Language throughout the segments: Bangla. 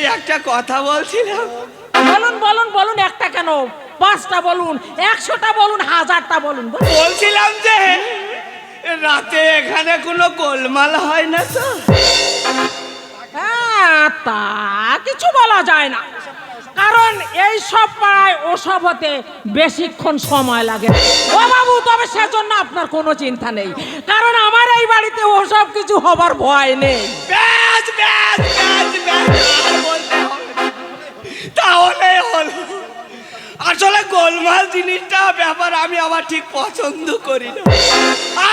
এই একটা কথা বলছিলাম বলুন বলুন বলুন একটা কেন পাঁচটা বলুন একশোটা বলুন হাজারটা বলুন। বলছিলাম যে রাতে এখানে কোনো গোলমাল হয় না তো হ্যাঁ তা কিছু বলা যায় না কারণ এই সব পাড়ায় ওসব হতে বেশিক্ষণ সময় লাগে। ও বাবু তবে সেজন্য আপনার কোনো চিন্তা নেই কারণ আমার এই বাড়িতে ওসব কিছু হবার ভয় নেই ব্যাস ব্যাস ব্যাস ব্যাস। তাহলে হলো। আসলে গোলমাল জিনিসটা ব্যাপার আমি আবার ঠিক পছন্দ করি না।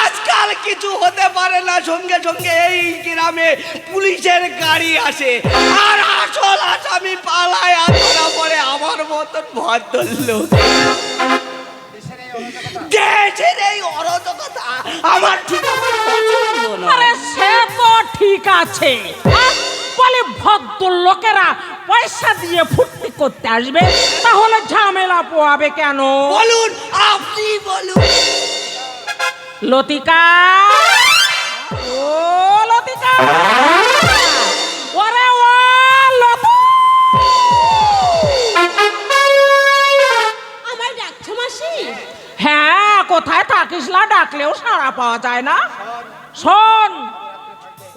আজকাল কিছু হতে পারে না, সঙ্গে সঙ্গে এই গ্রামে পুলিশের গাড়ি আসে। আর আসল আসামি পালায় আর ধরা পড়ে আমার মতন ভদ্রলোক। দেশের এই অরাজকতা আমার ঠিক আমার ঠিক আছে। ভদ্র লোকেরা পয়সা দিয়ে ফুর্তি করতে আসবে তাহলে ঝামেলা পোয়াবে কেন? বলুন আপনি বলুন। লতিকা! ও লতিকা! ওরে ও লতু! আমায় ডাকছো মাসি? হ্যাঁ কোথায় থাকিস না ডাকলেও সাড়া পাওয়া যায় না। শোন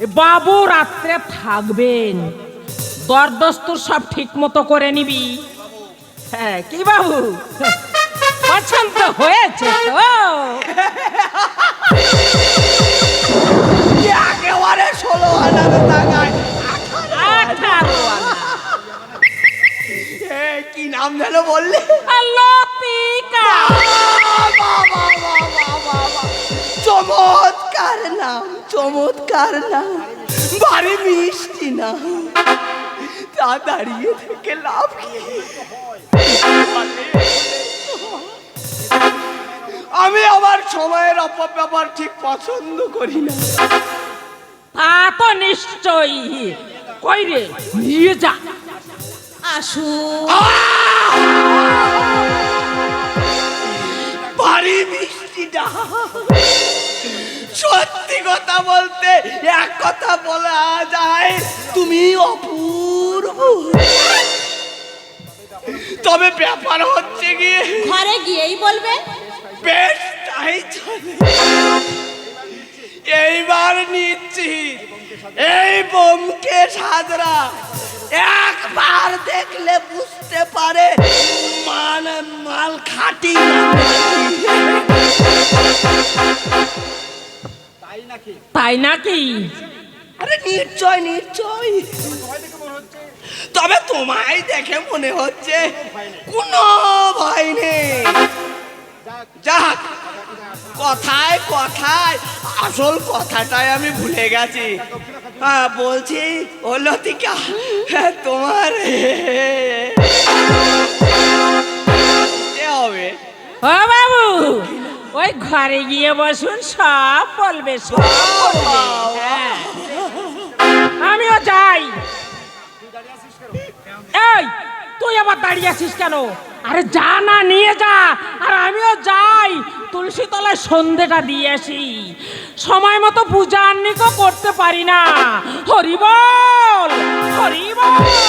বাবু রাত্রে থাকবেন। দরদস্তুর সব ঠিক মতো করে নিবি। হ্যাঁ কি বাবু? পছন্দ হয়েছে তো। একেবারে ষোলো হাজার টাকায় আঠারো কি নাম যেন বললে? লতিকা চমৎকার না? বাড়ি মিষ্টি না। তা দাঁড়িয়ে থেকে লাভ কি? আমি আমার সময়ের অপব্যবহার ঠিক পছন্দ করি না। তা তো নিশ্চয়ই। কই রে? নিয়ে যা। আসু। ভারী মিষ্টিটা। সত্যি কথা বলতে এক কথা বলা যায় তুমি অপূর্ব। তবে ব্যাপার হচ্ছে গিয়ে ঘরে গিয়েই বলবে। বেশ তাই চলে। এইবার নিচ্ছি এই বোমকে সাজরা। একবার দেখলে বুঝতে পারে মান মাল খাটি। তাই নাকি? আরে নিশ্চয় নিশ্চয়। তবে তোমায় দেখে মনে হচ্ছে কোনো ভয় নেই। যাক কথায় কথায় আসল কথাটাই আমি ভুলে গেছি। হ্যাঁ বলছি ও লতিকা হ্যাঁ, তোমার। হবে। ও বাবু! ওই ঘরে গিয়ে বসুন, সব বলবে। হ্যাঁ। আমিও যাই। এই, তুই আবার দাঁড়িয়ে আছিস কেন? আরে যা না, নিয়ে যা। আর আমিও যাই। তুলসী তলায় সন্ধেটা দিয়ে আসি। সময় মতো পূজা আন্নিকও করতে পারি না। হরিবল হরিবল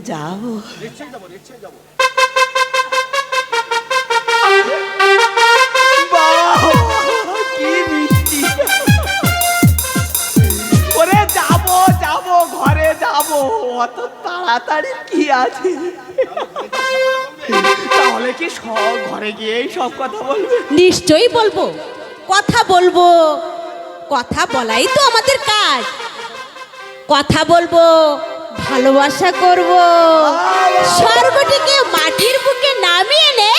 যাব বাহ, কি মিষ্টি। ওরে যাব যাব ঘরে যাব। অত তাড়াতাড়ি কি আছে? তাহলে কি সব ঘরে গিয়েই সব কথা বলবে? নিশ্চয়ই বলব। কথা বলব। কথা বলাই তো আমাদের কাজ। কথা বলব। ভালোবাসা করব। স্বর্গটিকে মাটির বুকে নামিয়ে নে।